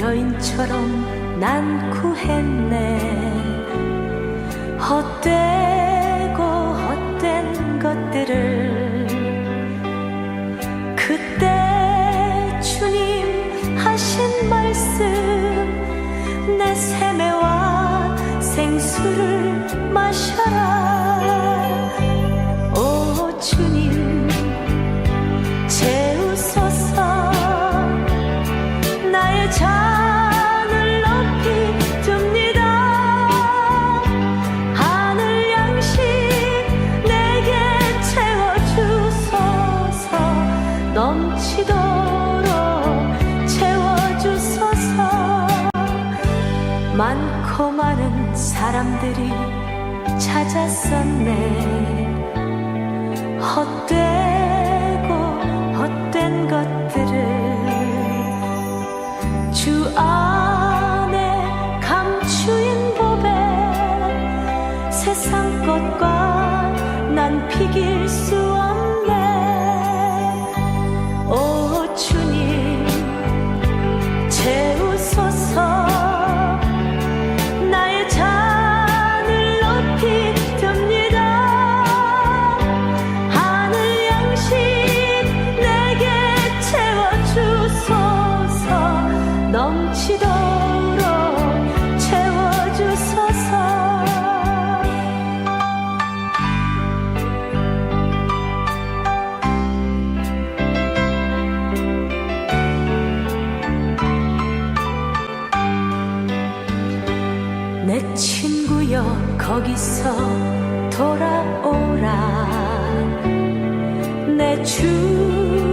것처럼 난 구했네. 헛되고 헛된 것들을 그때 주님 하신 말씀 내 세매와 생수를 마셔 많고 많은 사람들이 찾았었네. 헛되고 헛된 것들을 내 친구여 거기서 돌아오라. 내 주